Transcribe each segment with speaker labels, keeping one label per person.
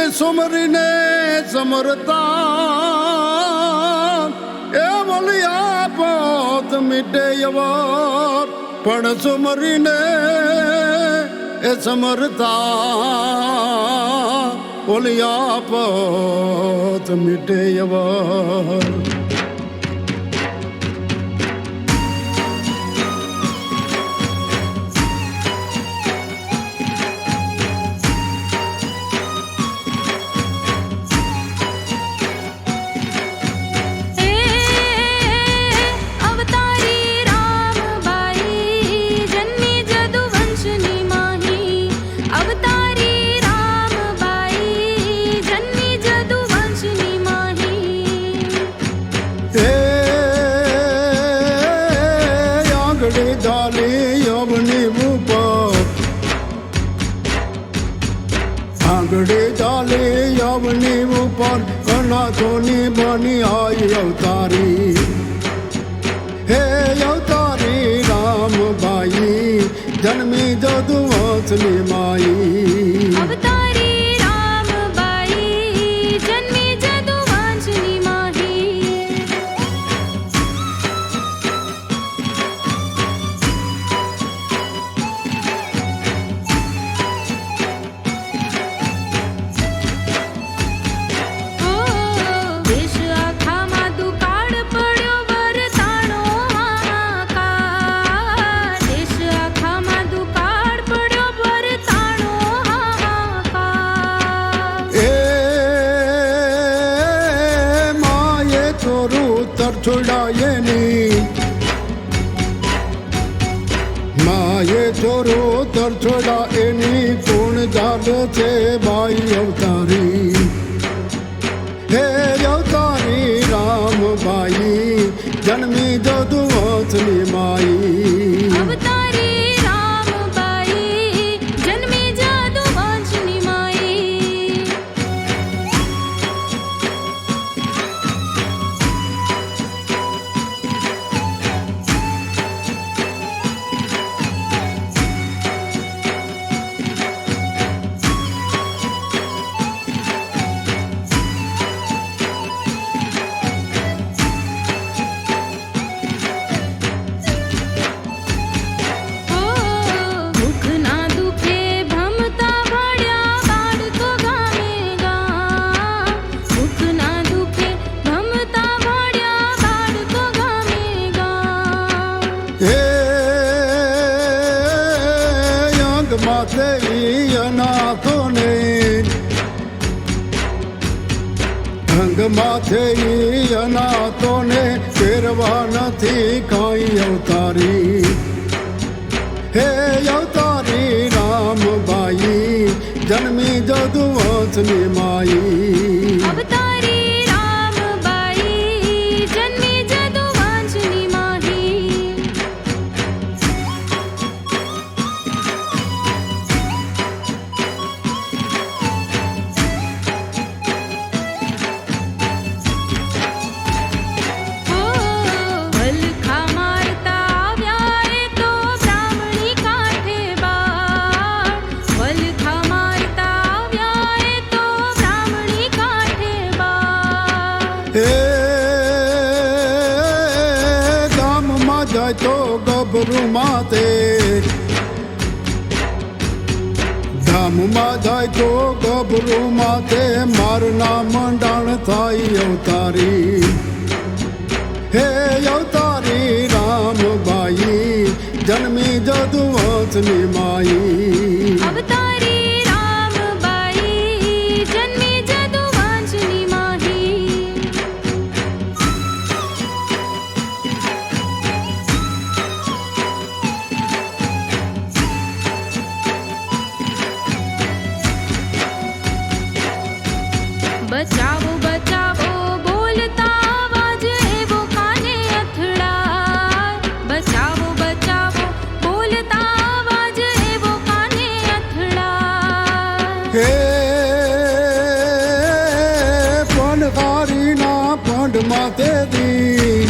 Speaker 1: એ સુમરીને સમરતા એ વલિયા પોત મીટે યવર. પણ સુમરીને એ સમરતા ઓલિયા પોત મીટે યવર. આંગળી ચાલે યવની ઉપર, અનાથોની બની આઈ અવતારી. હે અવતારી રામબાઈ જન્મી જદુવંશની માઈ.
Speaker 2: અવતારી
Speaker 1: તરછોડાયેની માએ ચોરો તરછોડા એની કોણ જાગ છે બાઈ અવતારી. હે ઈ અનાથોને અંગ માથે અનાથોને ફેરવા નથી કાંઈ અવતારી. હે અવતારી રામબાઈ, જન્મી જદુવંશની માઈ. હે ગામમાં જાય તો ગભરું માતે ધામમાં જાય તો ગભરું માતે મારના મંડાણ થાય અવતારી. હે અવતારી પંડ માથે દી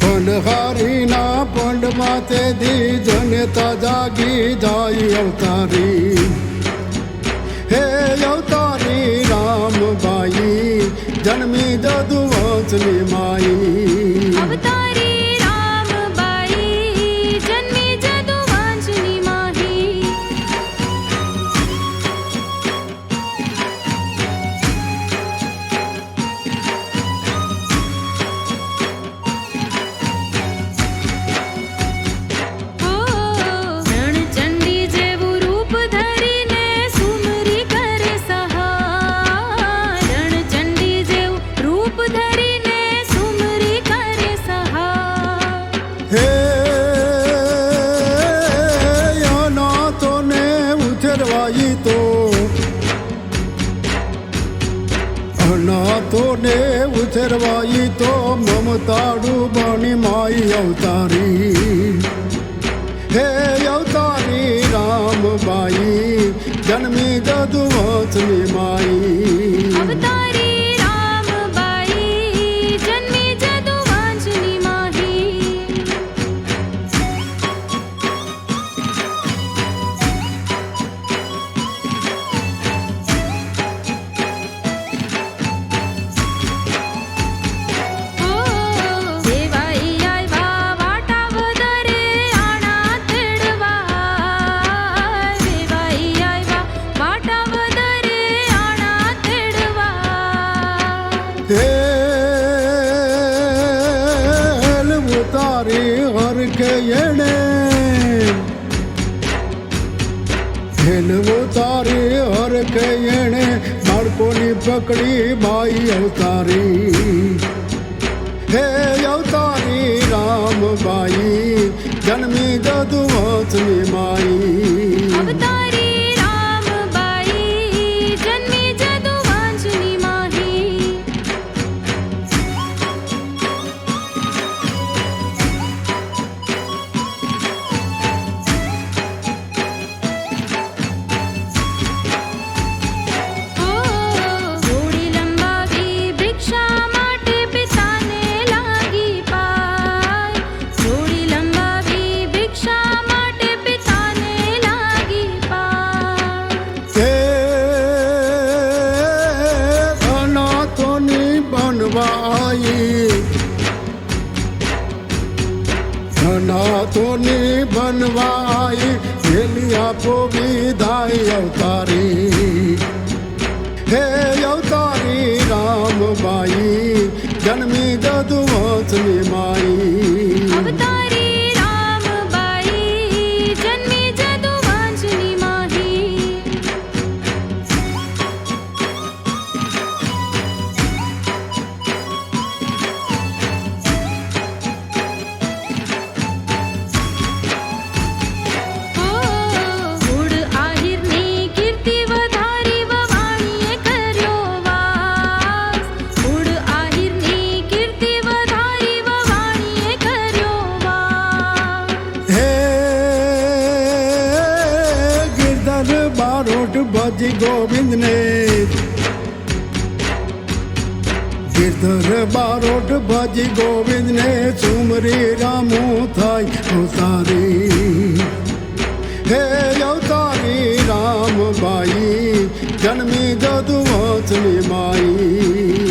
Speaker 1: પણ હારીના પંડ પંડ માતેથી જનતા જાગી જાય અવતારી. હે અવતારી રામબાઈ, જન્મી જદુ વંશની માઈ. ઉછેરવાઈ તો મમતાડુ બની માઈ અવતારી. હે અવતારી રામબાઈ જન્મી જદુ વંશની ઉતારી હરખે એણે હેલ ઉતારી હરખે એણે બાળકોની પકડી બાઈ અવતારી. હે અવતારી રામબાઈ, જન્મી જદુ બનવા આવી અનાથોની બનવા આવી પેલી આપો વિદાય અવતારી. હે અવતારી રામબાઈ, જન્મી જદુ વંશની માઈ. ભજી ગોવિંદને. ગિરધર બારોટ ભજી ગોવિંદને સુમરી રામુ થાય અવતારી હે અવતારી રામબાઈ, જન્મી જદુ વાંચની માઈ.